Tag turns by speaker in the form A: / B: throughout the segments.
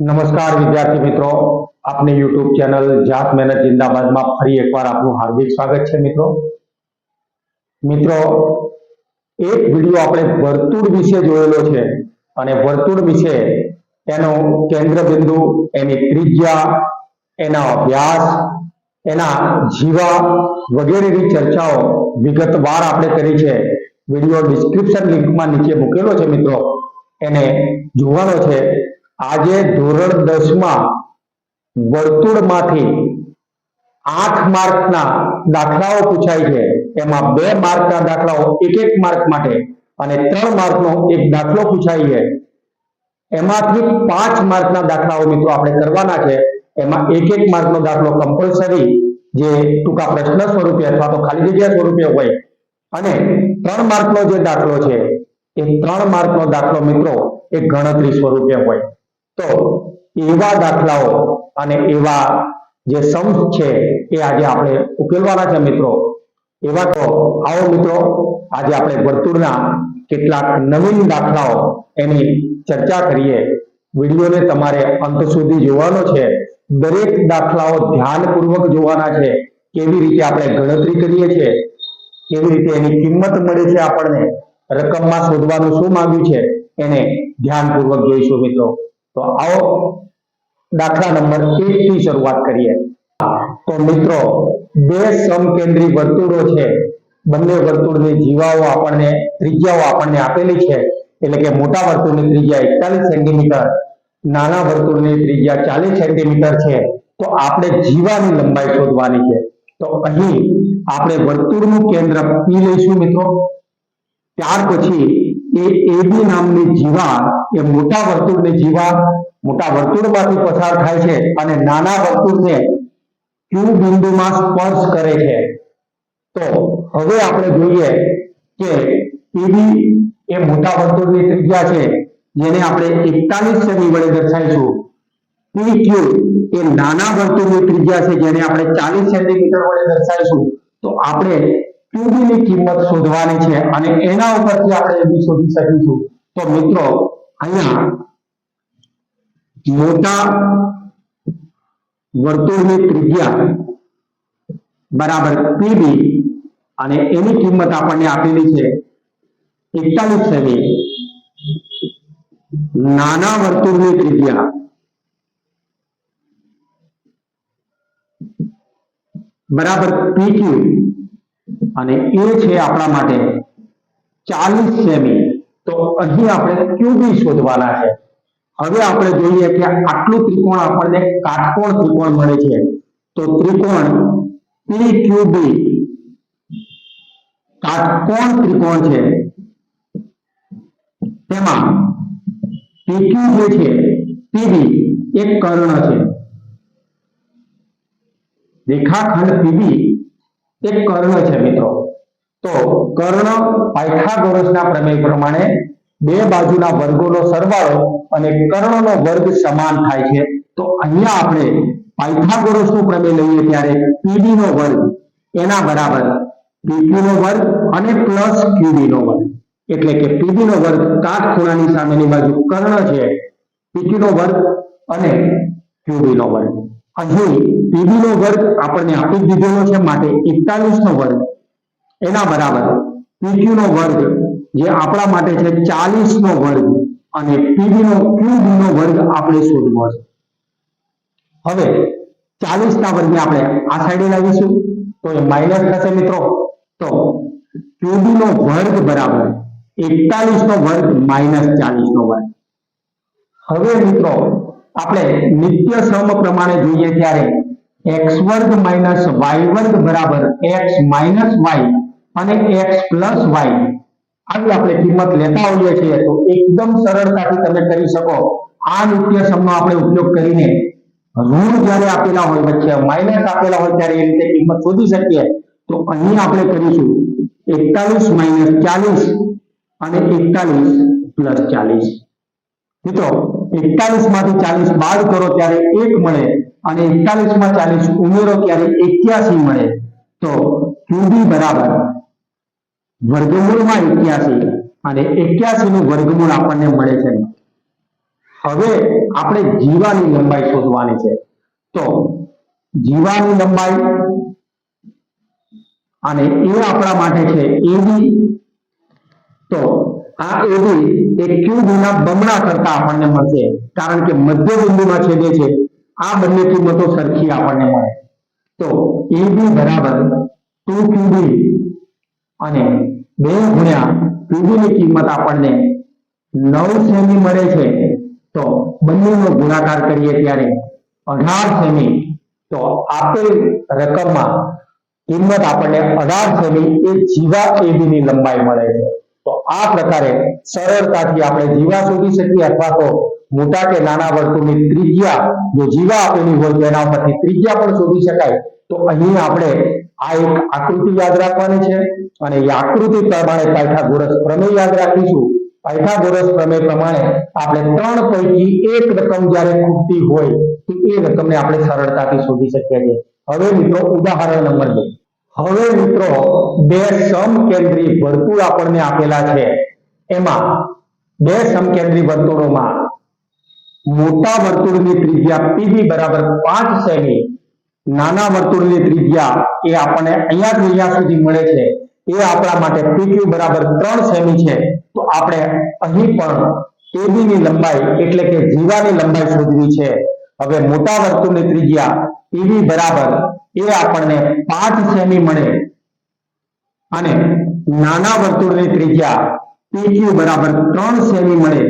A: નમસ્કાર વિદ્યાર્થી મિત્રો, આપની યુટ્યુબ ચેનલ જાત મહેનત જિંદાબાદમાં ફરી એકવાર આપનું હાર્દિક સ્વાગત છે મિત્રો. મિત્રો, એક વીડિયો આપણે વર્તુળ વિશે જોયેલો છે અને વર્તુળ વિશે એનો કેન્દ્ર બિંદુ એની ત્રિજ્યા, એના અભ્યાસ, એના જીવા વગેરેની ચર્ચાઓ વિગતવાર આપણે કરી છે. વીડિયો ડિસ્ક્રિપ્શન લિંકમાં નીચે મૂકેલો છે મિત્રો. એને જોવાનો છે આજે ધોરણ દસમાં વર્તુળમાંથી આઠ માર્કના દાખલાઓ પૂછાય છે. એમાં બે માર્કના દાખલાઓ, એક એક માર્ક માટે અને ત્રણ માર્કનો એક દાખલો પૂછાય છે. એમાંથી પાંચ માર્કના દાખલાઓ મિત્રો આપણે કરવાના છે. એમાં એક એક માર્કનો દાખલો કમ્પલસરી જે ટૂંકા પ્રશ્ન સ્વરૂપે અથવા તો ખાલી જગ્યા સ્વરૂપે હોય. અને ત્રણ માર્કનો જે દાખલો છે, એ ત્રણ માર્કનો દાખલો મિત્રો એ ગણતરી સ્વરૂપે હોય. તો એવા દાખલાઓ અને એવા જે સમ્સ છે એ આજે આપણે ઉકેલવાના છે મિત્રો. એવા તો આવો મિત્રો, આજે આપણે વર્તુળના કેટલાક નવીન દાખલાઓ એની ચર્ચા કરીએ. વિડીયોને તમારે અંત સુધી જોવાનો છે. દરેક દાખલાઓ ધ્યાનપૂર્વક જોવાના છે. કેવી રીતે આપણે ગણતરી કરીએ છીએ કેવી રીતે એની કિંમત મળે છે આપણને? રકમમાં શોધવાનું શું માંગ્યું છે? એને ધ્યાનપૂર્વક જોઈશું મિત્રો. તો આવો દાખલા નંબર એક થી શરૂઆત કરીએ. તો મિત્રો, બે સમકેન્દ્રી વર્તુળો છે. બંને વર્તુળની જીવાઓ આપણને, ત્રિજ્યાઓ આપણને આપેલી છે. એટલે કે મોટા વર્તુળની ત્રિજ્યા એકતાલીસ સેન્ટીમીટર, નાના વર્તુળની ત્રિજ્યા ચાલીસ સેન્ટીમીટર છે. તો આપણે જીવાની લંબાઈ શોધવાની છે. તો અહીં આપણે વર્તુળનું કેન્દ્ર પી લઈશું મિત્રો. ત્યાર પછી એ એબી નામની જીવા, એ મોટા વર્તુળની જીવા, મોટા વર્તુળમાંથી પસાર થાય છે અને નાના વર્તુળને ક્યુ બિંદુમાં સ્પર્શ કરે છે. તો હવે આપણે જોઈએ કે એબી એ મોટા વર્તુળની ત્રિજ્યા છે, જેને આપણે એકતાલીસ સેમી વડે દર્શાવીશું. પી ક્યુ એ નાના વર્તુળની ત્રિજ્યા છે, જેને આપણે ચાલીસ સેન્ટીમીટર વડે દર્શાવીશું. તો આપણે ની કિંમત શોધવાની છે અને એના ઉપરથી આપણે એબી શોધી શકીશું. તો મિત્રો, અહીંયા મોટા વર્તુળની ત્રિજ્યા બરાબર PB અને એની કિંમત આપણને આપેલી છે એકતાલીસ સેમી. નાના વર્તુળની ત્રિજ્યા બરાબર PQ અને એ છે આપણા માટે ચાલીસ સેમી. તો અહીં આપણે ક્યુબી શોધવાના છે. હવે આપણે જોઈએ કે આટલું ત્રિકોણ આપણને કાટકોણ ત્રિકોણ મળે છે. તો ત્રિકોણ PQB કાટકોણ ત્રિકોણ છે. તેમાં પીક્યુ જે છે પીબી એક કર્ણ છે. રેખાખંડ PB એક કર્ણ છે મિત્રો? તો કર્ણ પાયથાગોરસના પ્રમેય પ્રમાણે બે બાજુના વર્ગોનો સરવાળો અને કર્ણનો વર્ગ સમાન થાય છે. તો અહીંયા આપણે પાયથાગોરસનું પ્રમેય લઈએ ત્યારે પીડી નો વર્ગ, એના બરાબર PQ નો વર્ગ અને પ્લસ ક્યુડી નો વર્ગ. એટલે કે પીડી નો વર્ગ કાટખૂણાની સામેની બાજુ કર્ણ છે PQ નો વર્ગ અને ક્યુડી નો વર્ગ. અહીં PB નો વર્ગ આપણને આપી દીધેલો છે માટે 41 નો વર્ગ. એના બરાબર PQ નો વર્ગ જે આપણા માટે છે 40 નો વર્ગ અને PB નો QB નો વર્ગ આપણે શોધવો છે. હવે 40 ના વર્ગને આપણે આ સાઈડે લાવીશું. તો એ માઇનસ થશે મિત્રો. તો QB નો વર્ગ બરાબર 41 નો વર્ગ માઇનસ 40 નો વર્ગ. હવે મિત્રો આપણે નિત્ય શ્રમ પ્રમાણે જોઈએ ત્યારે એક્સ વર્ગ માઇનસ વાય વર્ગ બરાબર એક્સ માઇનસ વાય અને એક્સ પ્લસ વાય આવી આપણે કિંમત લેતા હોઈએ છીએ તો એકદમ સરળતાથી તમે કરી શકો. આ નિત્ય શ્રમનો આપણે ઉપયોગ કરીને ઋણ જ્યારે આપેલા હોય, વચ્ચે માઇનસ આપેલા હોય ત્યારે એ રીતે કિંમત શોધી શકીએ. તો અહીં આપણે કરીશું એકતાલીસ માઇનસ ચાલીસ અને એકતાલીસ પ્લસ ચાલીસ. મિત્રો એકતાલીસમાંથી ચાલીસ બાદ કરો ત્યારે એક મળે અને એકતાલીસમાં ચાલીસ ઉમેરો ત્યારે એક્યાસી મળે. તો ક્યુબી બરાબર વર્ગમૂળમાં એક્યાસી અને એક્યાસી નું વર્ગમૂળ આપણને મળે છે. હવે આપણે જીવાની લંબાઈ શોધવાની છે. તો જીવાની લંબાઈ અને એ આપણા માટે છે એબી તો આ એબી એ ક્યુબ ના બમણા કરતા આપણને મળશે. કારણ કે મધ્ય બિંદુમાં છેદે છે. આ બંને કિંમતો સરખી આપણને મળે. તો એબી બરાબર ટુ ક્યુબી અને બે ગુણ્યા ક્યુબી ની કિંમત આપણને નવ સેમી મળે છે. તો બંનેનો ગુણાકાર કરીએ ત્યારે અઢાર સેમી. તો આપેલ રકમમાં કિંમત આપણને અઢાર સેમી એ જીવા એબી ની લંબાઈ મળે છે. તો આ પ્રકારે સરળતાથી આપણે જીવા શોધી શકીએ અથવા તો મોટા કે નાના વર્તુળની ત્રિજ્યા, જો જીવા આપેલી હોય તો એના ઉપરથી ત્રિજ્યા પણ શોધી શકાય. તો અહીં આપણે આ એક આકૃતિ યાદ રાખવાની છે અને એ આકૃતિ પ્રમાણે પાયથાગોરસ પ્રમેય યાદ રાખીશું. પાયથાગોરસ પ્રમેય પ્રમાણે આપણે ત્રણ પૈકી એક રકમ જ્યારે ખૂટતી હોય તો એ રકમને આપણે સરળતાથી શોધી શકીએ છીએ. હવે મિત્રો ઉદાહરણ નંબર બે. હવે મિત્રો બે સમકેન્દ્રી વર્તુળ આપણને આપેલા છે. એમાં બે સમકેન્દ્રી વર્તુળોમાં મોટા વર્તુળની ત્રિજ્યા પીબી બરાબર પાંચ સેમી, નાના વર્તુળની ત્રિજ્યા એ આપણને અહીંયાથી અહીંયા સુધી મળે છે. એ આપણા માટે પીક્યુ બરાબર ત્રણ સેમી છે. તો આપણે અહીં પણ એબી ની લંબાઈ એટલે કે જીવાની લંબાઈ શોધવી છે. હવે મોટા વર્તુળની ત્રિજ્યા પીબી બરાબર એ આપણને પાંચ સેમી મળે. અને નાના વર્તુળની ત્રિજ્યા PQ બરાબર ત્રણ સેમી મળે.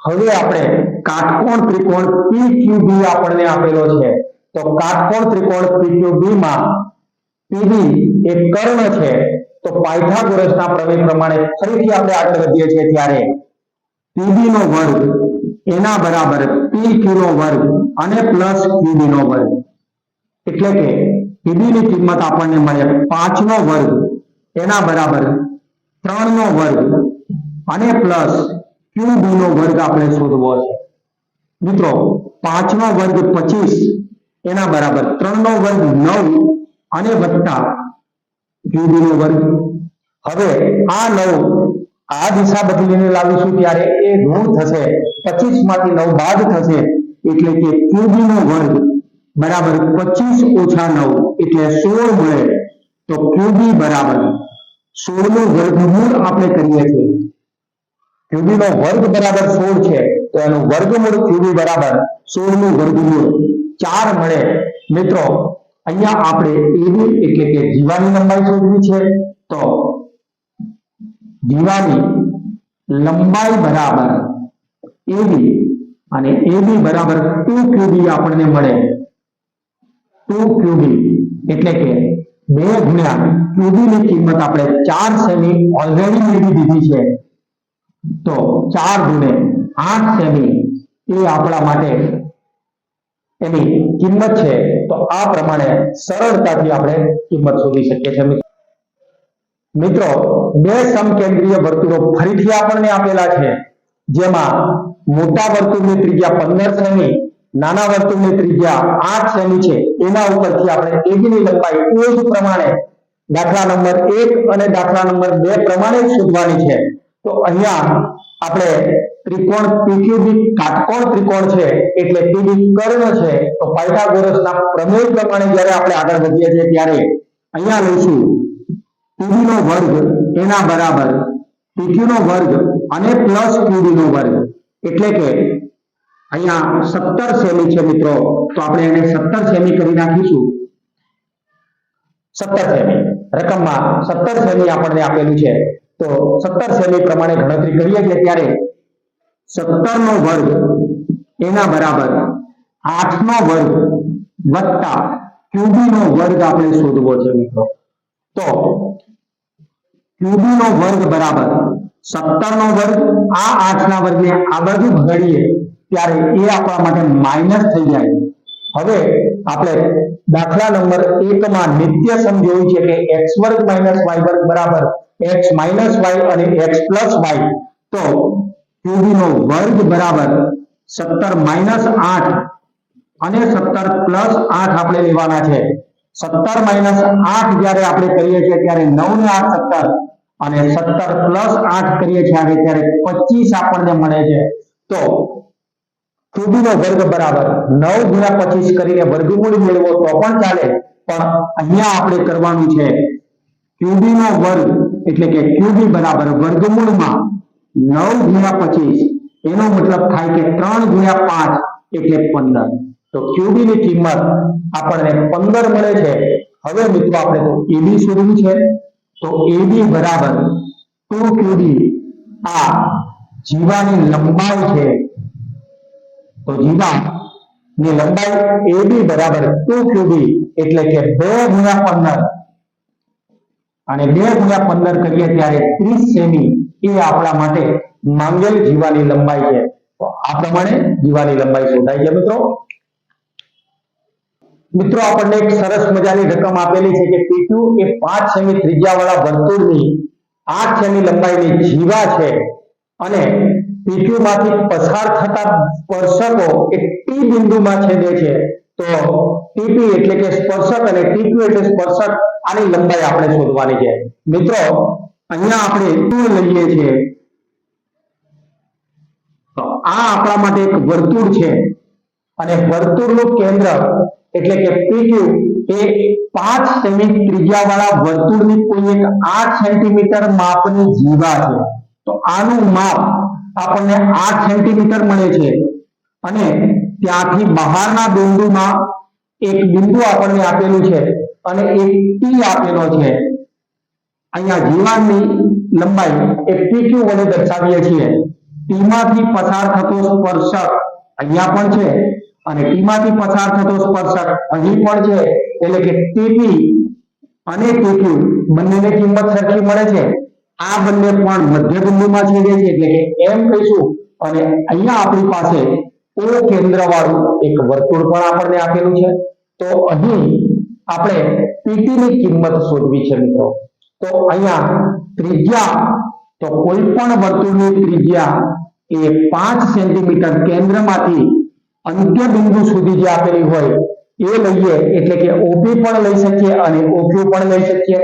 A: હવે આપણે કાટકોણ ત્રિકોણ PQB આપણને આપેલો છે. તો કાટકોણ ત્રિકોણ PQB માં PB એ કર્ણ છે. તો પાયથાગોરસના પ્રમેય પ્રમાણે ફરીથી આપણે આગળ વધીએ છીએ ત્યારે PB નો વર્ગ એના બરાબર PQ નો વર્ગ અને પ્લસ QB નો વર્ગ. એટલે કે PB ની કિંમત આપણને મળે પાંચનો વર્ગ, એના બરાબર ત્રણનો વર્ગ અને પ્લસ QB નો વર્ગ આપણે શોધવો છે. મિત્રો, પાંચનો વર્ગ પચીસ, એના બરાબર ત્રણનો વર્ગ નવ અને વત્તા QB નો વર્ગ. હવે આ નવ આ દિશા બદલીને લાવીશું ત્યારે એ ઋણ થશે પચીસમાંથી નવ બાદ થશે, એટલે કે QB નો વર્ગ બરાબર પચીસ ઓછા નવ એટલે સોળ મળે તો ક્યુબી બરાબર. સોળનું વર્ગમૂળ આપણે કરીએ છીએ. ક્યુબી નો વર્ગ બરાબર સોળ છે, તો એનું વર્ગમૂળ ક્યુબી બરાબર સોળનું વર્ગમૂળ ચાર મળે. મિત્રો, અહીંયા આપણે એવી એટલે કે જીવાની લંબાઈ શોધવી છે. તો જીવાની લંબાઈ બરાબર એબી અને એબી બરાબર ટુ ક્યુબી આપણને મળે. ટુ ક્યુબી એટલે કે બે ગુણ્યા ક્યુબી ની કિંમત આપણે ચાર સેમી ઓલરેડી મેળવી દીધી છે. તો ચાર ગુણે આઠ સેમી એ આપણા માટે એની કિંમત છે. તો આ પ્રમાણે સરળતાથી આપણે કિંમત શોધી શકીએ છીએ મિત્રો. મિત્રો, બે સમકેન્દ્રીય વર્તુળો ફરીથી આપણને આપેલા છે. જેમાં મોટા વર્તુળની ત્રિજ્યા પંદર સેમી નાના વર્તુળની ત્રિજ્યા આઠ સેમી છે. એના ઉપરથી આપણે એબીની લંબાઈ એ જ પ્રમાણે દાખલા નંબર એક અને દાખલા નંબર બે પ્રમાણે શોધવાની છે. તો અહીંયા આપણે ત્રિકોણ પીક્યુબી કાટકોણ ત્રિકોણ છે એટલે પીબી કર્ણ છે. તો પાયથાગોરસના પ્રમેય પ્રમાણે જ્યારે આપણે આગળ વધીએ છીએ ત્યારે અહીંયા લઈશું પીબી નો વર્ગ એના બરાબર પીક્યુ નો વર્ગ અને પ્લસ ક્યુબી નો વર્ગ. એટલે કે અહીંયા સત્તર સેમી છે મિત્રો. તો આપણે એને સત્તર સેમી કરી નાખીશું. સત્તર સેમી રકમમાં સત્તર સેમી આપણને આપેલું છે. તો સત્તર સેમી પ્રમાણે ગણતરી કરીએ છીએ ત્યારે સત્તર નો વર્ગ એના બરાબર આઠ નો વર્ગ વત્તા ક્યુબી નો વર્ગ આપણે શોધવો છે મિત્રો. તો ક્યુબી નો વર્ગ બરાબર સત્તર નો વર્ગ આ આઠ ના વર્ગને આ બાજુ ભગાડીએ ત્યારે એ આપણા માટે માઇનસ થઈ જાય હવે આપણે દાખલા નંબર એક માં નિત્ય સમ જોયું છે કે એક્સ વર્ગ માઇનસ વાય વર્ગ બરાબર એક્સ માઇનસ વાય અને એક્સ પ્લસ વાય. તો ક્યુબી નો વર્ગ બરાબર સત્તર માઇનસ આઠ અને સત્તર પ્લસ આઠ આપણે લેવાના છે. સત્તર માઇનસ આઠ જ્યારે આપણે કરીએ છીએ ત્યારે નવ ને આઠ સત્તર અને સત્તર પ્લસ આઠ કરીએ છીએ ત્યારે પચીસ આપણને મળે છે. તો QB નો વર્ગ બરાબર નવ ગુણ્યા પચીસ કરીને વર્ગમૂળ મેળવો તો પણ ચાલે. પણ અહીંયા આપણે કરવાનું છે ક્યુબી નો વર્ગ એટલે કે ક્યુબી બરાબર વર્ગમૂળમાં નવ ગુણ્યા પચીસ. એનો મતલબ થાય કે ત્રણ ગુણ્યા પાંચ એટલે પંદર. તો ક્યુબી ની કિંમત આપણને પંદર મળે છે. હવે મિત્રો આપણે તો એબી શોધવું છે. તો એબી બરાબર ટુ ક્યુબી આ જીવાની લંબાઈ છે તો જીવા ની લંબાઈ AB બરાબર ટુ QB એટલે કે બે ગુણ્યા પંદર. અને બે ગુણ્યા પંદર કરીએ ત્યારે ત્રીસ સેમી એ આપણા માટે માંગેલ જીવાની લંબાઈ છે. તો આ પ્રમાણે જીવાની લંબાઈ શોધાય છે મિત્રો. મિત્રો, આપણને એક સરસ મજાની રકમ આપેલી છે કે PQ એ પાંચ સેમી ત્રિજ્યાવાળા વર્તુળની આઠ સેમી લંબાઈની જીવા છે. અને PQ માંથી પસાર થતા સ્પર્શકો એ ટી બિંદુમાં છેદે છે. તો ટીપી એટલે કે સ્પર્શક અને TQ એટલે સ્પર્શક, આની લંબાઈ આપણે શોધવાની છે. મિત્રો, અહીંયા આપણે ટૂલ લઈએ છીએ. તો આ આપણા માટે એક વર્તુળ છે. અને વર્તુળનું કેન્દ્ર એટલે કે પીક્યુ એ પાંચ સેમી ત્રિજ્યાવાળા વર્તુળની કોઈ એક આઠ સેન્ટીમીટર માપની જીવા છે. તો આનું માપ આપણને આઠ સેન્ટીમીટર મળે છે. અને ત્યાંથી બહારના બિંદુમાં એક બિંદુ આપણને આપેલું છે અને એક ટી આપેલો છે. અહીંયા જીવાનની લંબાઈ એ પીક્યુ વડે દર્શાવીએ છીએ. ટી માંથી પસાર થતો સ્પર્શક અહીંયા પણ છે અને ટી માંથી પસાર થતો સ્પર્શક અહીં પણ છે. એટલે કે ટીપી અને ટીક્યુ બંનેની કિંમત સરખી મળે છે. આ બંને પણ મધ્ય બિંદુમાં છેદે છે, એટલે કે એમ કહીશું, અને અહીંયા આપણી પાસે ઓ કેન્દ્ર વાળું એક વર્તુળ પણ આપણને આપેલું છે. તો અહીં આપણે પીટી ની કિંમત શોધવી છે, મિત્રો. તો અહીંયા ત્રિજ્યા, તો કોઈ પણ વર્તુળની ત્રિજ્યા એ પાંચ સેન્ટીમીટર કેન્દ્રમાંથી અંત્ય બિંદુ સુધી જે આપેલી હોય, એ લઈએ, એટલે કે ઓપી પણ લઈ શકીએ અને OQ પણ લઈ શકીએ.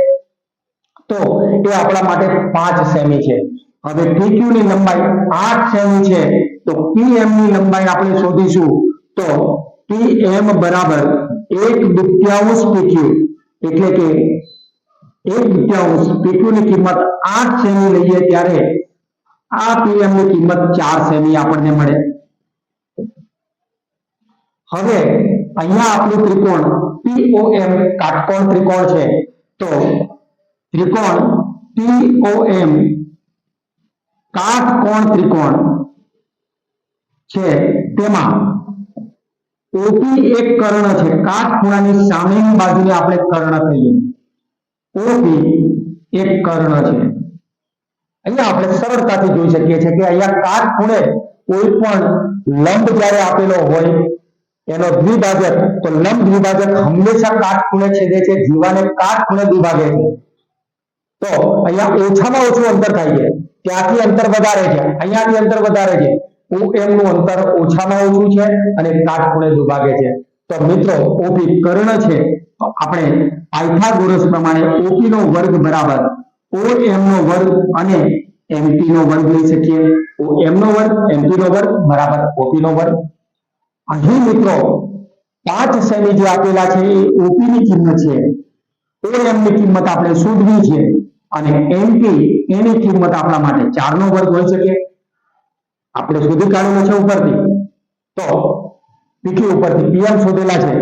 A: તો એ આપણા માટે પાંચ સેમી છે. હવે PQ ની લંબાઈ આઠ સેમી છે. તો PM ની લંબાઈ આપણે શોધીશું. તો PM બરાબર એક દુત્યાંશ PQ એટલે કે એક દુત્યાંશ PQ ની કિંમત આઠ સેમી લઈએ ત્યારે આ PM ની કિંમત ચાર સેમી આપણને મળે. હવે અહીંયા આપણું ત્રિકોણ POM કાટકોણ ત્રિકોણ છે. તો ત્રિકોણ TOM કાટકોણ ત્રિકોણ? છે તેમાં. OP એક કર્ણ છે. કાટખૂણાની સામેની બાજુને આપણે કર્ણ કહીએ. OP એક કર્ણ છે. અહીંયા આપણે સરળતાથી જોઈ શકીએ છીએ કે અહીંયા કાટખૂણે કોઈ પણ લંબ જ્યારે આપેલો હોય, એનો દ્વિભાજક, તો લંબ દ્વિભાજક હંમેશા કાટખૂણે છેદે છે. જીવાને કાટખૂણે દ્વિભાગે છે. તો અહીંયા ઓછામાં ઓછું અંતર થાય છે. ત્યાંથી અંતર વધારે છે. અહીંયાથી અંતર વધારે છે. OM નું અંતર ઓછામાં ઓછું છે અને કાટખૂણે દુભાગે છે. તો મિત્રો ઓપી કર્ણ છે. તો આપણે પાયથાગોરસ પ્રમાણે ઓપી નો વર્ગ બરાબર OM નો વર્ગ અને એમપી નો વર્ગ લઈ શકીએ. ઓ નો વર્ગ એમપી નો વર્ગ બરાબર ઓપી નો વર્ગ. અહીં મિત્રો, પાંચ શ્રેણી જે આપેલા છે એ ઓપી ની કિંમત છે. ઓ ની કિંમત આપણે શોધવી છે. અને એમપી એની કિંમત આપણા માટે ચાર નો વર્ગ હોઈ શકે. આપણે શોધી કાઢેલો છે ઉપરથી. તો PQ ઉપરથી પીએમ શોધેલા છે.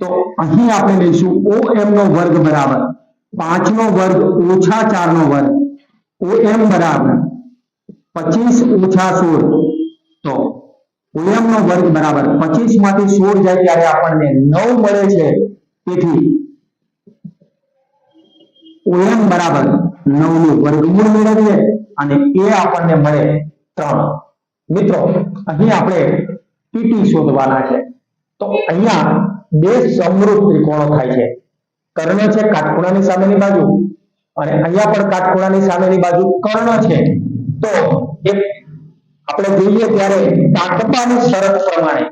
A: તો અહીં આપણે લઈશું OM નો વર્ગ બરાબર. પાંચ નો વર્ગ ઓછા ચાર નો વર્ગ. ઓ એમ બરાબર. પચીસ ઓછા સોળ. તો ઓએમ નો વર્ગ બરાબર પચીસમાંથી સોળ જાય ત્યારે આપણને નવ મળે છે. તેથી OM બરાબર નવનું વર્ગમૂળ મેળવીએ અને એ આપણને મળે ત્રણ. મિત્રો, અહીં આપણે પીટી શોધવાના છે. તો અહીંયા બે સમરૂપ ત્રિકોણો થાય છે. કર્ણ છે કાટખૂણાની સામેની બાજુ અને અહીંયા પણ કાટખૂણાની સામેની બાજુ કર્ણ છે. તો એક આપણે જોઈએ ત્યારે કાકબાની શરત પ્રમાણે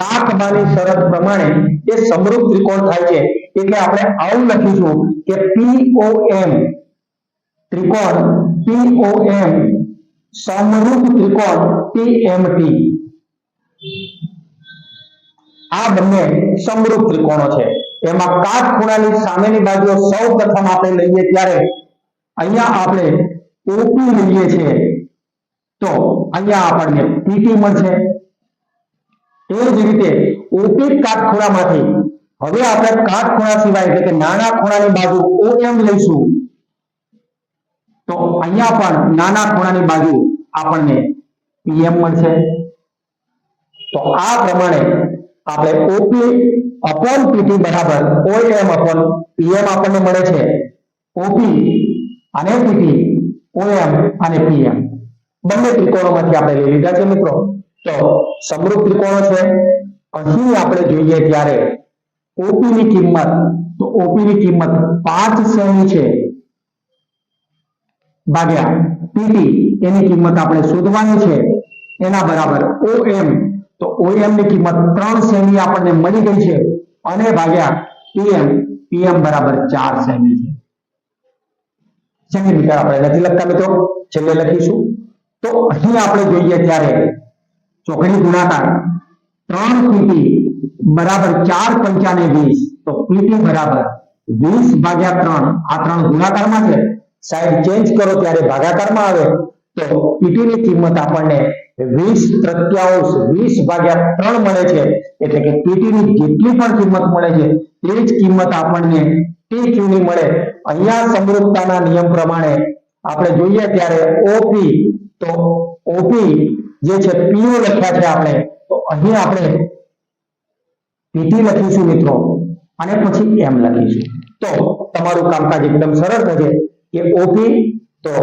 A: કાકબાની શરત પ્રમાણે એ સમરૂપ ત્રિકોણ થાય છે. એટલે આપણે આવું લખીશું કે POM ત્રિકોણ POM સમરૂપ ત્રિકોણ TMT આ બંને સમરૂપ ત્રિકોણો છે. એમાં કાટખૂણાની સામેની બાજુઓ સૌ પ્રથમ આપણે લઈએ ત્યારે અહીંયા આપણે ઓપી લઈએ છીએ. તો અહીંયા આપણને પીટી મળશે. એ જ રીતે ઓપી કાટખૂણામાંથી હવે આપણે કાટખૂણા સિવાય એટલે કે નાના ખૂણાની બાજુ ઓએમ લઈશું. તો અહીંયા પણ નાના ખૂણાની બાજુ આપણને પીએમ મળશે. તો આ પ્રમાણે આપણે ઓપી અપોન પીટી બરાબર ઓએમ અપોન પીએમ આપણને મળે છે. ઓપી અને પીટી ઓએમ અને પીએમ બંને ત્રિકોણોમાંથી આપણે લઈ લીધા છે મિત્રો. તો સમૃદ્ધ ત્રિકોણો છે. અહીં આપણે જોઈએ ત્યારે ઓપી ની કિંમત, તો ઓપી ની કિંમત પાંચ સેમી છે. ભાગ્યા પીટી એની કિંમત આપણે શોધવાની છે. એના બરાબર ઓએમ તો ઓએમની કિંમત ત્રણ સેમી આપણને મળી ગઈ છે. અને ભાગ્યા પીએમ પીએમ બરાબર ચાર સેમી છે. સેન્ટીમીટર આપણે નથી લખતા મિત્રો, છેલ્લે લખીશું. તો અહીં આપણે જોઈએ ત્યારે ચોકડી ગુણાકાર, ત્રણ પીટી બરાબર ચાર પંચાને વીસ. તો પીટી બરાબર વીસ ભાગ્યા ત્રણ. આ ત્રણ ગુણાકારમાં છે. સાહેબ ચેન્જ કરો ત્યારે ભાગાકારમાં આવે. તો પીટી ની કિંમત આપણને વીસ પ્રત્યાંશ વીસ ભાગ્યા ત્રણ મળે છે. એટલે કે પીટી ની જેટલી પણ કિંમત મળે છે તે જ કિંમત આપણને ટી ક્યુ ની મળે. અહીંયા સમૃદ્ધતાના નિયમ પ્રમાણે આપણે જોઈએ ત્યારે ઓપી, તો ઓપી જે છે પીઓ લખ્યા છે આપણે. તો અહીં આપણે પીટી લખીશું મિત્રો. અને પછી એમ લખીશું. તો તમારું કામકાજ એકદમ સરળ થશે. કે ઓપી તો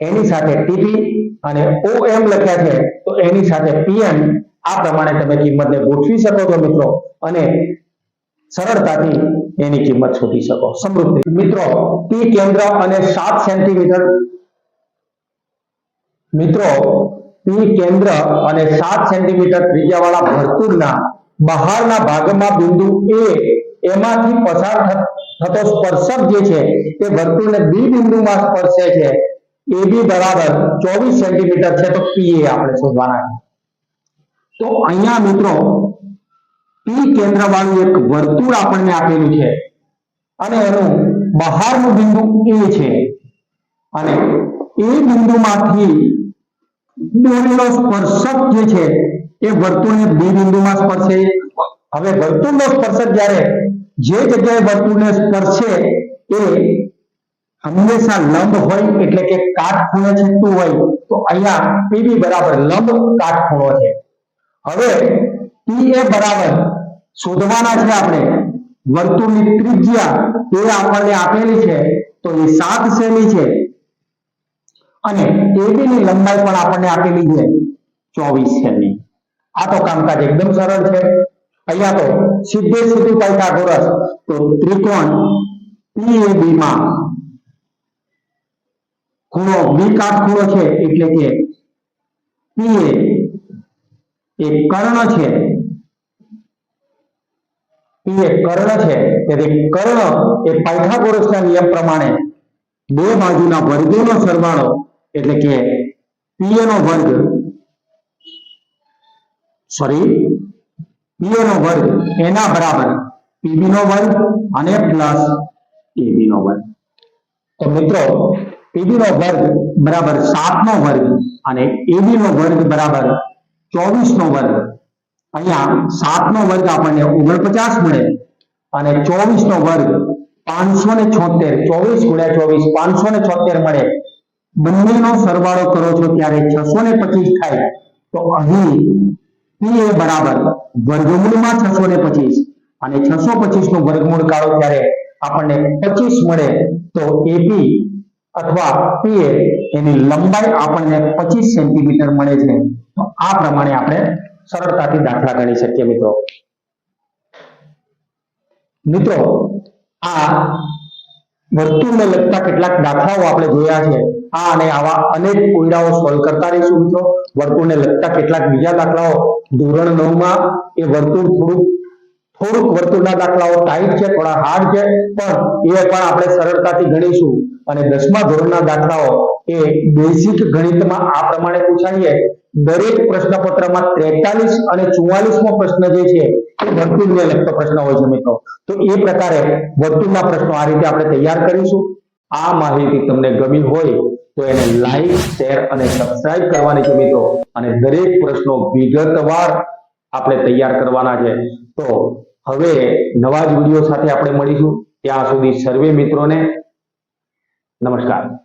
A: એની સાથે ટીપી અને ઓએમ લખ્યા છે, તો એની સાથે પીએમ આ પ્રમાણે તમે કિંમતને ગોઠવી શકો છો મિત્રો. અને સરળતાથી એની કિંમત શોધી શકો. સમૃદ્ધિ. મિત્રો પી કેન્દ્ર અને સાત સેન્ટીમીટર. મિત્રો પી કેન્દ્ર અને સાત સેન્ટીમીટર ત્રિજ્યાવાળા વર્તુળના બહારના ભાગમાં બિંદુ એ, એમાંથી પસાર થતો સ્પર્શક જે છે, તે વર્તુળને બી બિંદુમાં સ્પર્શે છે. એ બી બરાબર ચોવીસ સેન્ટીમીટર છે, તો પી એ આપણે શોધવાના તો અહીંયા મિત્રો, પી કેન્દ્ર વાળું એક વર્તુળ આપણને આપેલું છે. અને એનું બહારનું બિંદુ એ છે. અને એ બિંદુમાંથી દોરેલો સ્પર્શક જે છે એ વર્તુળને બી બિંદુમાં સ્પર્શે. હવે વર્તુળનો સ્પર્શક જ્યારે જે જગ્યાએ વર્તુળને સ્પર્શે એ હંમેશા લંબ હોય એટલે કે કાટખૂણે છૂટતું હોય તો અહીંયા પીબી બરાબર લંબ કાટખૂણો છે. હવે પી એ બરાબર શોધવાના છે આપણે. વર્તુળની ત્રિજ્યા એ આપણને આપેલી છે તો એ સાત સેમી છે. અને એબી ની લંબાઈ પણ આપણને આપેલી છે ચોવીસ સેમી આ તો કામકાજ એકદમ સરળ છે. અહીંયા તો સીધે સીધું પાયથાગોરસ તો ત્રિકોણ પીએબી માં ખૂણો બી કાટખૂણો છે એટલે કે પીએ એ કર્ણ છે. પી એ કર્ણ છે. તેથી કર્ણ એ પાયથાગોરસના નિયમ પ્રમાણે બે બાજુના વર્ગોનો સરવાળો એટલે કે પીએ નો વર્ગ સોરી પીએ નો વર્ગ એના બરાબર પીબી નો વર્ગ અને પ્લસ એબી નો વર્ગ. તો મિત્રો પીબી નો વર્ગ બરાબર સાત નો વર્ગ અને એબી નો વર્ગ બરાબર ચોવીસ નો વર્ગ. અહીંયા સાત નો વર્ગ આપણને ઓગણપચાસ મળે અને ચોવીસ નો વર્ગ પાંચસો ને છોતેર, ચોવીસ ગુણ્યા ચોવીસ, પાંચસો ને છોતેર મળે. બંનેનો સરવાળો કરો છો ત્યારે છસો ને પચીસ થાય. તો અહીં એ બરાબર. વર્ગમૂળમાં છસો ને પચીસ. અને છસો પચીસનું વર્ગમૂળ કાઢો ત્યારે આપણને પચીસ મળે, તો એપી અથવા પીએ એની લંબાઈ આપણને પચીસ સેન્ટીમીટર મળે છે. તો આ પ્રમાણે આપણે સરળતાથી દાખલા ગણી શકીએ મિત્રો. મિત્રો, આ વર્તુળને લગતા કેટલાક દાખલાઓ આપણે જોયા છે. આ અને આવા અનેક કોયડાઓ સોલ્વ કરતા રહીશું મિત્રો. વર્તુળને લગતા કેટલાક બીજા દાખલાઓ. ધોરણ નવમાં એ વર્તુળ થોડુંક થોડુંક વર્તુળના દાખલાઓ ટાઈટ છે, થોડા હાર્ડ છે, પણ એ પણ આપણે સરળતાથી ગણીશું. અને દસમા ધોરણના દાખલાઓ એ બેઝિક ગણિતમાં આ પ્રમાણે પૂછાય દરેક પ્રશ્નપત્રમાં 43 અને 44મો પ્રશ્ન જે છે, એ વર્તુળને લગતો પ્રશ્ન હોય છે મિત્રો. તો એ પ્રકારે વર્તુળના પ્રશ્નો આ રીતે આપણે તૈયાર કરીશું. આ માહિતી તમને ગમી હોય તો એને લાઈક શેર અને સબસ્ક્રાઇબ કરવાની છે મિત્રો. અને દરેક પ્રશ્નો વિગતવાર આપણે તૈયાર કરવાના છે. તો હવે નવા જ વીડિયો સાથે આપણે મળીશું. ત્યાં સુધી સર્વે મિત્રોને નમસ્કાર.